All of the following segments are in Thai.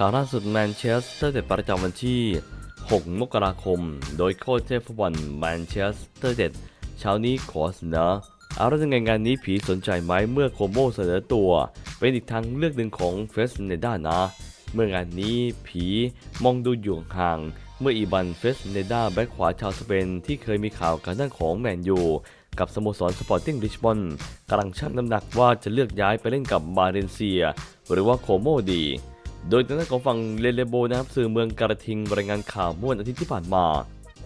ข่าวล่าสุดแมนเชสเตอร์เด็ดประจำวันที่ 6 มกราคม โดยโค้ชเทพฟุตบอลแมนเชสเตอร์เด็ดเช้านี้ขอเสนอเอาล้วยังไงงานนี้ผีสนใจไหมเมื่อโคโมเสนอตัว เป็นอีกทางเลือกหนึ่งของเฟสเนด้านะ เมื่องานนี้ผีมองดูอยู่ห่างเมื่ออีบันเฟสเนด้าแบ็คขวาชาวสเปนที่เคยมีข่าวการด้านของแมนยูกับสโมสรสปอร์ติ้งลิชบอนกำลังชั่งน้ำหนักว่าจะเลือกย้ายไปเล่นกับบาเรนเซีย หรือว่าโคโมดี โดยทางด้านของฝั่งเลเลโบนะครับสื่อเมืองการาทิงรายงานข่าวเมื่อวันอาทิตย์ที่ผ่านมา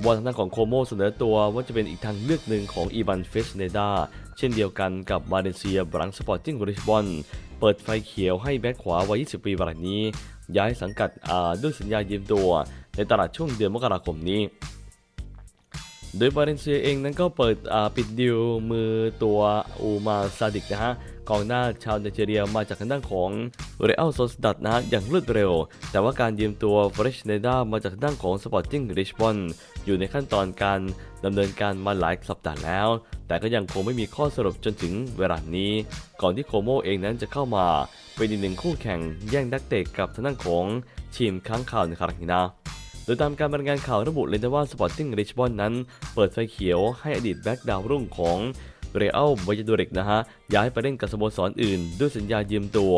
ว่าทางด้านของโคโมเสนอตัวว่าจะเป็นอีกทางเลือกหนึ่งของอีบันเฟสเนดาเช่นเดียวกันกับบาเลนเซียบรังสปอร์ติ้งริชบอนเปิดไฟเขียวให้แบ็คขวาวัย 20 ปีรายนี้ ย้ายสังกัดอาด้วยสัญญายืมตัว ในตลาดช่วงเดือนมกราคมนี้ โดยบาเลนเซียเองนั้นก็เปิดปิดดิวมือตัวอูมาซาดิกนะฮะ กองหน้าชาวไนจีเรียมาจากทางด้านของเรอัลโซสดัดนะอย่างรวดเร็ว แต่ว่าการยืมตัวเฟรชเนด้ามาจากทางด้านของสปอร์ติ้งริชบอนอยู่ในขั้นตอนการดำเนินการมาหลายสัปดาห์แล้ว แต่ก็ยังคงไม่มีข้อสรุปจนถึงเวลานี้ ก่อนที่โคโมเองนั้นจะเข้ามา เป็นอีกหนึ่งคู่แข่งแย่งนักเตะกับทางด้านของทีมค้างข่าวในครั้งนี้นะโดยตามการบรายงานข่าวระบุเลยนะว่า Sporting Lisbon นั้น เปิดไฟเขียวให้อดีตแบ็กดาวรุ่งของ เรอัลบอยาโดริกนะฮะย้ายไปเล่นกับสโมสรอื่น ด้วยสัญญายืมตัว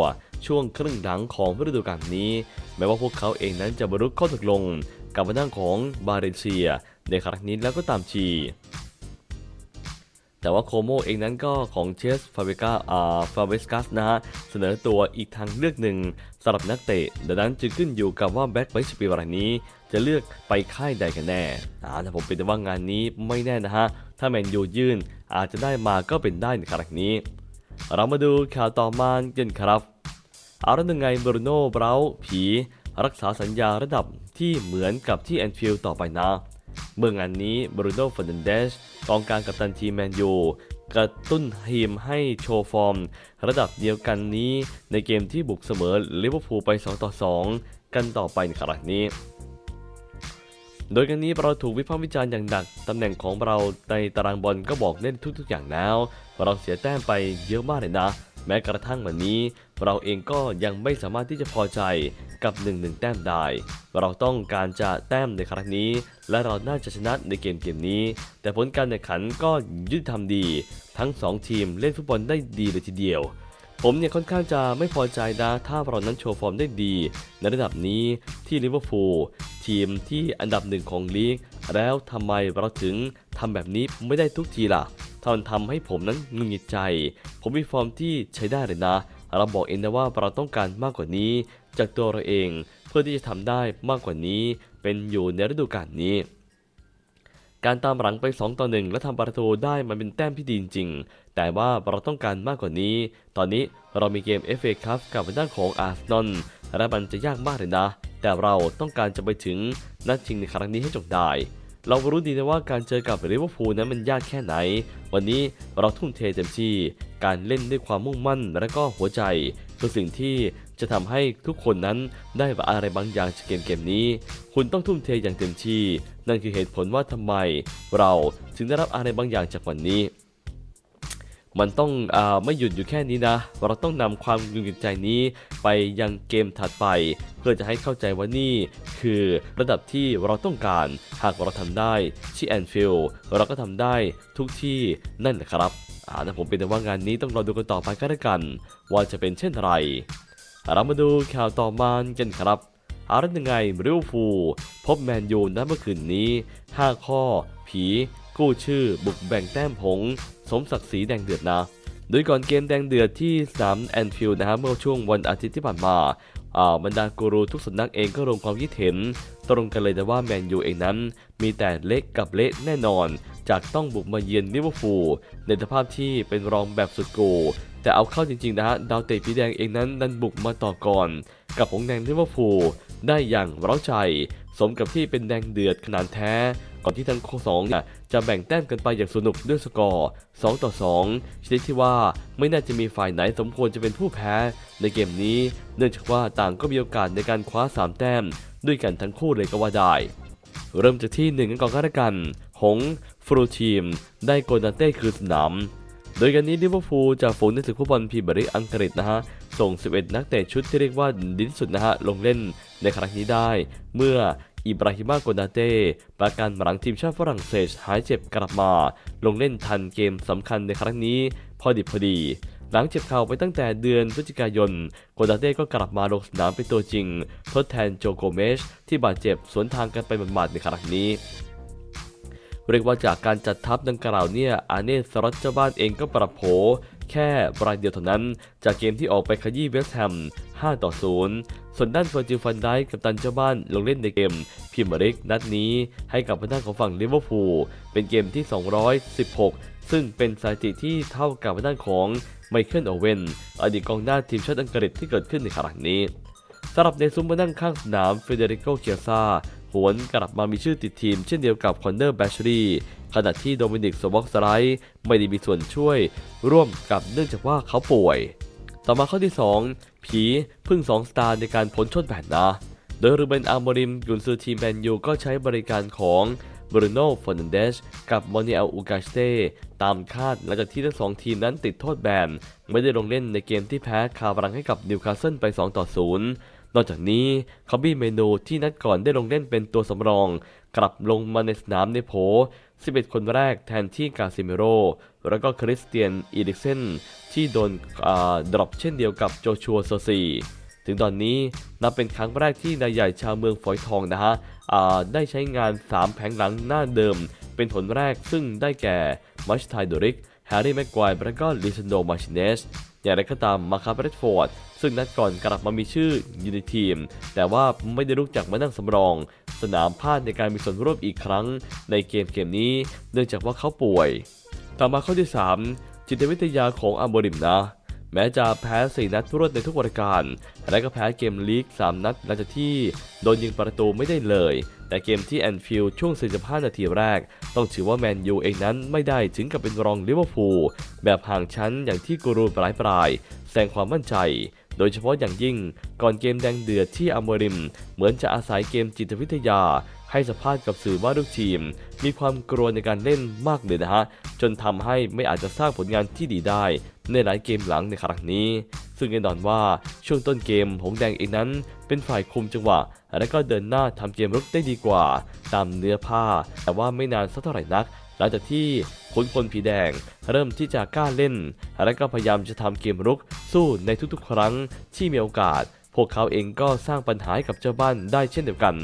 ช่วงครึ่งหลังของฤดูกาลนี้ แม้ว่าพวกเขาเองนั้นจะบรรลุข้อตกลง กับทางด้าของบาเรนเซีย ในครั้งนี้แล้วก็ตามที แต่ว่าโคโมเองนั้นก็ของเชสฟาเบกาอ่าฟาเวสกัสนะฮะเสนอตัวอีกทางเลือกหนึ่งสำหรับนักเตะดังนั้นจึงขึ้นอยู่กับว่าแบ็คไบสปีรายนี้ จะเลือกไปค่ายใดกันแน่อ่าแต่ผมเป็นว่างานนี้ไม่แน่นะฮะ ถ้าแมนยูยื่นอาจจะได้มาก็เป็นได้ในครั้งนี้ เรามาดูข่าวต่อมากันครับเอาแล้วยังไงบรูโน่เบราผี รักษาสัญญาระดับที่เหมือนกับที่แอนฟิลด์ต่อไปนะ เมื่องานนี้บรูโน่ฟ r นเดสกองกลางกัปตันทีมแมนยูกระตุ้นทีมให้โชว์ฟอร์ม ระดับเดียวกันนี้ในเกมที่บุกเสมอลิเวอร์พูลไป 2 ต่อ 2 กันต่อไปในครั้งนี้ โดยกันนี้เราถูกวิพากษ์วิจารณ์อย่างหนักตำแหน่งของเราในตารางบอลก็บอกเล่นทุกๆอย่างแล้ว เราเสียแต้มไปเยอะมากเลยนะ แม้กระทั่งวันนี้ เราเองก็ยังไม่สามารถที่จะพอใจกับ1นหนึ่งแต้มได้ เราต้องการจะแต้มในครั้งนี้ และเราน่าจะชนะในเกมเกมนี้ แต่ผลการแข่งขันก็ยุติธรรมดี ทั้ง 2 ทีมเล่นฟุตบอลได้ดีเลยทีเดียว ผมเนี่ยค่อนข้างจะไม่พอใจนะถ้าเรานั้นโชว์ฟอร์มได้ดี ในระดับนี้ที่ลิเวอร์พูลทีมที่อันดับหนึ่งของลีก แล้วทำไมเราถึงทำแบบนี้ไม่ได้ทุกทีล่ะ ทำทำให้ผมนั้นงุดหงิดใจ ผมมีฟอร์มที่ใช้ได้เลยนะ เราบอกเองนะว่าเราต้องการมากกว่านี้ จากตัวเราเองเพื่อที่จะทำได้มากกว่านี้ เป็นอยู่ในฤดูกาลนี้ การตามหลังไป 2 ต่อ 1 และทำประตูได้มันเป็นแต้มที่ดีจริง แต่ว่าเราต้องการมากกว่านี้ ตอนนี้เรามีเกม FA Cup กับทางด้านของอาร์เซนอลและมันจะยากมากเลยนะ แต่เราต้องการจะไปถึงนัดชิงในครั้งนี้ให้จงได้ เรารู้ดีนะว่าการเจอกับลิเวอร์พูลนั้นมันยากแค่ไหน วันนี้เราทุ่มเทเต็มที่ การเล่นด้วยความมุ่งมั่นและก็หัวใจคือสิ่งที่จะทำให้ทุกคนนั้นได้อะไรบางอย่างจากเกมเกมนี้ คุณต้องทุ่มเทอย่างเต็มที่ นั่นคือเหตุผลว่าทำไม เราถึงได้รับอะไรบางอย่างจากวันนี้ มันต้องอไม่หยุดอยู่แค่นี้นะ เราต้องนำความหงุดหงิดใจนี้ไปยังเกมถัดไป เพื่อจะให้เข้าใจว่านี่ คือระดับที่เราต้องการ หากเราทำได้ที่แอนฟิลเราก็ทำได้ทุกที่นั่นแหละครับอ่าแต่ผมเป็นแต่ว่างานนี้ต้องรอดูกันต่อไปก็แล้วกัน ว่าจะเป็นเช่นไร เรามาดูข่าวต่อมากันครับอาละยังไงริวฟู พบแมนยูณเมื่อคืนนี้ 5 ข้อ ผี กู้ชื่อบุกแบ่งแต้มผง สมศักดิ์ศรีแดงเดือดนะโดยก่อนเกมแดงเดือดที่สนามแอนฟิลด์นะฮะเมื่อช่วงวันอาทิตย์ที่ผ่านมาอ่าบรรดากูรูทุกสำนักเองก็ลงความคิดเห็น ตรงกันเลยนะว่าแมนยูเองนั้น มีแต่เล็กกับเละแน่นอน จากต้องบุกมาเยือนลิเวอร์พูลในสภาพที่เป็นรองแบบสุดโก แต่เอาเข้าจริงๆนะฮะดาวเตะผีแดงเองนั้นดันบุกมาต่อก่อน กับหงแดงลิเวอร์พูล ได้อย่างเร้าใจ สมกับที่เป็นแดงเดือดขนาดแท้ ก่อนที่ทั้งคสองจะแบ่งแต้มกันไปอย่างสนุกด้วยสกอร์ 2 ต่อ 2 ชนิดที่ว่าไม่น่าจะมีฝ่ายไหนสมควรจะเป็นผู้แพ้ ในเกมนี้ เนื่องจากว่าต่างก็มีโอกาสในการคว้า 3 แต้ม ด้วยกันทั้งคู่เลยก็ว่าได้ เริ่มจากที่หนึ่งกันก่อนก็แล้วกัน หงฟรูทีม ได้โกดันเต้คือสนามโดยกันนี้ลิเวอร์พูลจากฝูงในศึกฟุตบอลพรีเมียร์ลีกอังกฤษนะฮะ ส่ง 11 นักเตะชุดที่เรียกว่าดีที่สุดนะฮะลงเล่นในครั้งนี้ได้ เมื่ออิบราฮิมาโกนาเต้ประกันหลังทีมชาติฝรั่งเศสหายเจ็บกลับมา ลงเล่นทันเกมสำคัญในครั้งนี้ พอดิบพอดี หลังเจ็บเข่าไปตั้งแต่เดือนพฤศจิกายน โกนาเต้ก็กลับมาลงสนามเป็นตัวจริง ทดแทนโจโกเมช ที่บาดเจ็บสวนทางกันไปหมาดๆในครั้งนี้เรียกว่าจากการจัดทัพดังกล่าวเนี่ยอาเนสรอตเจ้าบ้านเองก็ปรับโผ แค่รายเดียวเท่านั้น จากเกมที่ออกไปขยี้เวสต์แฮม 5 ต่อ 0 ส่วนด้านเฟอร์จิลฟันไดกับตันเจ้าบ้านลงเล่นในเกมพรีเมียร์ลีกนัดนี้ให้กับทางด้านของฝั่งลิเวอร์พูลเป็นเกมที่ 216 ซึ่งเป็นสถิติที่เท่ากับทางด้านของไมเคิลโอเวนอดีตกองหน้าทีมชาติอังกฤษที่เกิดขึ้นในครั้งนี้สำหรับในซุ้มมานั่งข้างสนามเฟเดริโกเกียซา หวนกลับมามีชื่อติดทีมเช่นเดียวกับคอนเนอร์แบชรีขณะที่โดมินิกสวอกสไลท์ไม่ได้มีส่วนช่วยร่วมกับเนื่องจากว่าเขาป่วย ต่อมาข้อที่ 2 ผีพึ่ง2สตาร์ในการพ้นโทษแบนนะ โดยรูเบนอาร์โมริมกุนซือทีมแมนยูก็ใช้บริการของบรูโน่ฟอนันเดสกับมอนิเอลอูกาสเตตามคาดหลังจากที่ทั้งสองทีมนั้นติดโทษแบน ไม่ได้ลงเล่นในเกมที่แพ้คาบรังให้กับนิวคาสเซิลไป 2 ต่อ 0 นอกจากนี้คอบบี้เมนูที่นัดก่อนได้ลงเล่นเป็นตัวสำรอง กลับลงมาในสนามในโผ11 คนแรกแทนที่กาซิเมโร แล้วก็คริสเตียนอีริกเซนที่โดนดรอปเช่นเดียวกับโจชัวโซซีถึงตอนนี้นับเป็นครั้งแรกที่นายใหญ่ชาวเมืองฝอยทองนะฮะได้ใช้งาน 3 แผงหลังหน้าเดิม เป็นผลแรกซึ่งได้แก่มัชไทโดริกแฮร์รี่แม็กควายและก็ลิซันโดมาชิเนส อย่างไรก็ตามมาคาเบรดฟอร์ดซึ่งนัดก่อนกลับมามีชื่ออยู่ในทีม แต่ว่าไม่ได้ลุกจากมานั่งสำรอง สนามพลาดในการมีส่วนร่วมอีกครั้งในเกมเกมนี้ เนื่องจากว่าเขาป่วย ต่อมาข้อที่ 3 จิตวิทยาของอัมบริมนะแม้จะแพ้ 4 นัดรวดในทุกรายการ และก็แพ้เกมลีก 3 นัดหลังจากที่โดนยิงประตูไม่ได้เลย แต่เกมที่แอนฟิลด์ช่วง 45 นาทีแรก ต้องถือว่าแมนยูเองนั้นไม่ได้ถึงกับเป็นรองลิเวอร์พูลแบบห่างชั้นอย่างที่กูรูปลายปลายๆแสดงความมั่นใจ โดยเฉพาะอย่างยิ่งก่อนเกมแดงเดือดที่อัมเบริม เหมือนจะอาศัยเกมจิตวิทยา ให้สัมภาษณ์กับสื่อว่าลูกทีม มีความกลัวในการเล่นมากเลยนะฮะ จนทำให้ไม่อาจจะสร้างผลงานที่ดีได้ ในหลายเกมหลังในครั้งนี้ ซึ่งแน่นอนว่าช่วงต้นเกมหงแดงเองนั้น เป็นฝ่ายคุมจังหวะ และก็เดินหน้าทำเกมรุกได้ดีกว่า ตามเนื้อผ้า แต่ว่าไม่นานสักเท่าไหร่นักหลังจากที่ขุนพลผีแดง เริ่มที่จะกล้าเล่น และก็พยายามจะทำเกมรุกสู้ในทุกๆ ครั้งที่มีโอกาส พวกเขาเองก็สร้างปัญหาให้กับเจ้าบ้านได้เช่นเดียวกัน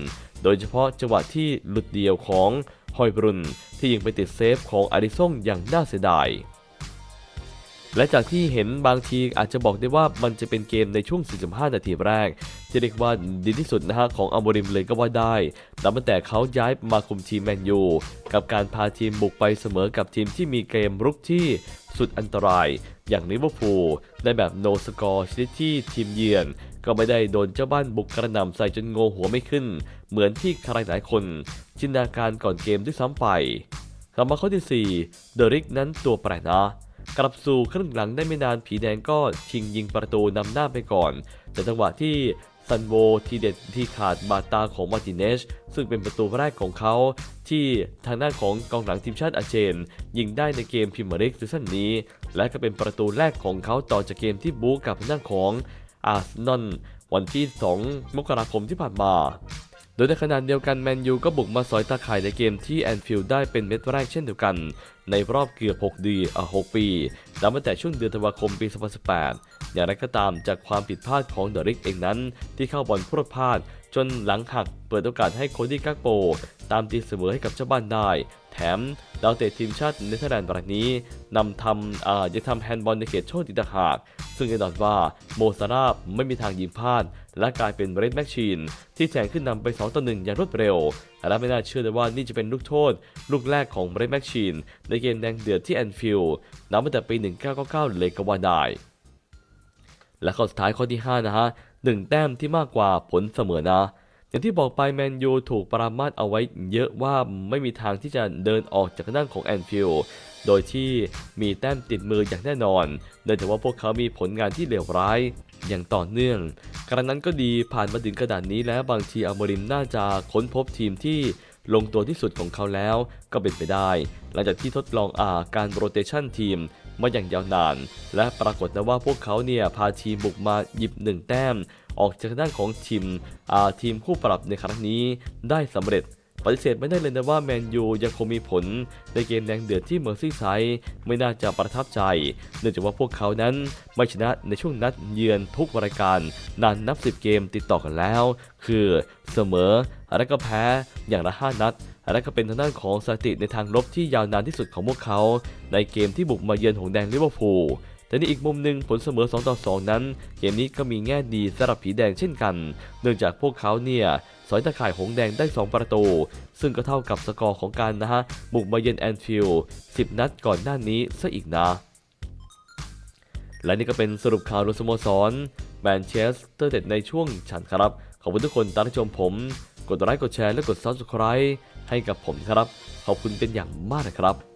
โดยเฉพาะจังหวะที่หลุดเดียวของฮอยบรุนที่ยิงไปติดเซฟของอาริซงอย่างน่าเสียดาย และจากที่เห็นบางทีอาจจะบอกได้ว่ามันจะเป็นเกมในช่วง 45 นาทีแรก ที่เรียกว่าดีที่สุดนะฮะของอัมโบริมเลยก็ว่าได้นับตั้งแต่เขาย้ายมาคุมทีมแมนยู กับการพาทีมบุกไปเสมอกับทีมที่มีเกมรุกที่สุดอันตราย อย่างลิเวอร์พูลในแบบโนสกอร์ชนิดที่ทีมเยือน ก็ไม่ได้โดนเจ้าบ้านบุกกระหน่ำใส่จนโงหัวไม่ขึ้น เหมือนที่ใครหลายคนจินตนาการก่อนเกมด้วยซ้ำไปต่อมาข้อที่ 4 เดริกนั้นตัวแปรนะกลับสู่ครึ่งหลังได้ไม่นานผีแดงก็ชิงยิงประตูนำหน้าไปก่อนจากจังหวะที่ ตันโวทีเด็ดที่ขาดบาดตาของมาติเนชซึ่งเป็นประตูแรกของเขาที่ทางด้านของกองหลังทีมชาติอาเจน ยิงได้ในเกมพรีเมริกซีซั่นนี้ และก็เป็นประตูแรกของเขาต่อจากเกมที่บู๊กับทางด้านของอาร์เซนอลวันที่ 2 มกราคมที่ผ่านมา ดยในขณะเดียวกันแมนยูก็บุกมาสอยตาข่ายในเกมที่แอนฟิลด์ได้เป็นเม็ดแรกเช่นเดียวกัน ในรอบเกือบ6ดีอะ6ปีนับตั้งแต่ช่วงเดือนธันวาคมปี 2018 อย่างไรก็ตามจากความผิดพลาดของเดริกเองนั้น ที่เข้าบอลพรวดพลาด จนหลังหักเปิดโอกาสให้โคดี้กักโป ตามตีเสมอให้กับเจ้าบ้านได้ แถมดาวเตะทีมชาติเนเธอร์แลนด์รายนี้นำทำอ่ายังทำแฮนด์บอลในเขตโทษอีกต่างหาก ซึ่งแน่นอนว่าโมซาราบไม่มีทางยิงพลาด และกลายเป็นเรดแมชชีน ที่แซงขึ้นนำไป 2 ต่อ 1 อย่างรวดเร็ว และไม่น่าเชื่อเลยว่านี่จะเป็นลูกโทษ ลูกแรกของเรดแมชชีน ในเกมแดงเดือดที่แอนฟิลด์นับตั้งแต่ปี 1999 เลยก็ว่าได้และข้อสุดท้ายข้อที่ 5 นะฮะหนึ่งแต้มที่มากกว่าผลเสมอนะ อย่างที่บอกไปแมนยูถูกปรามาสเอาไว้เยอะว่าไม่มีทางที่จะเดินออกจากด้านของแอนฟิลด์โดยที่มีแต้มติดมืออย่างแน่นอนเนื่องจากว่าพวกเขามีผลงานที่เลวร้ายอย่างต่อเนื่อง กระนั้นก็ดีผ่านมาถึงกระดานนี้แล้วบางทีอมริมน่าจะค้นพบทีมที่ลงตัวที่สุดของเขาแล้วก็เป็นไปได้ หลังจากที่ทดลองอาการโรเตชันทีมมาอย่างยาวนาน และปรากฏนะว่าพวกเขาเนี่ยพาทีมบุกมาหยิบหนึ่งแต้ม ออกจากด้านของทีมทีมคู่ปรับในครั้งนี้ได้สำเร็จปฏิเสธไม่ได้เลยนะว่าแมนยูยังคงมีผลในเกมแดงเดือดที่เมอร์ซี่ไซด์ไม่น่าจะประทับใจ เนื่องจากว่าพวกเขานั้นไม่ชนะในช่วงนัดเยือนทุกรายการนานนับ 10 เกมติดต่อกันแล้ว คือเสมอและก็แพ้อย่างละ5นัดและก็เป็นทางด้านของสถิติในทางลบที่ยาวนานที่สุดของพวกเขา ในเกมที่บุกมาเยือนหงแดงลิเวอร์พูล แต่ในอีกมุมหนึ่งผลเสมอ2ต่อ2นั้น เกมนี้ก็มีแง่ดีสำหรับผีแดงเช่นกัน เนื่องจากพวกเขาเนี่ยสอยตะข่ายหงแดงได้ 2 ประตู ซึ่งก็เท่ากับสกอร์ของการนะฮะบุกมาเยือนแอนฟิลด์10 นัดก่อนหน้านี้ซะอีกนะ และนี่ก็เป็นสรุปข่าวรสโมสรแมนเชสเตอร์เด็ดในช่วงฉันครับ ขอบคุณทุกคนตามชมผม กดไลค์กดแชร์และกด Subscribe ให้กับผมครับ ขอบคุณเป็นอย่างมากนะครับ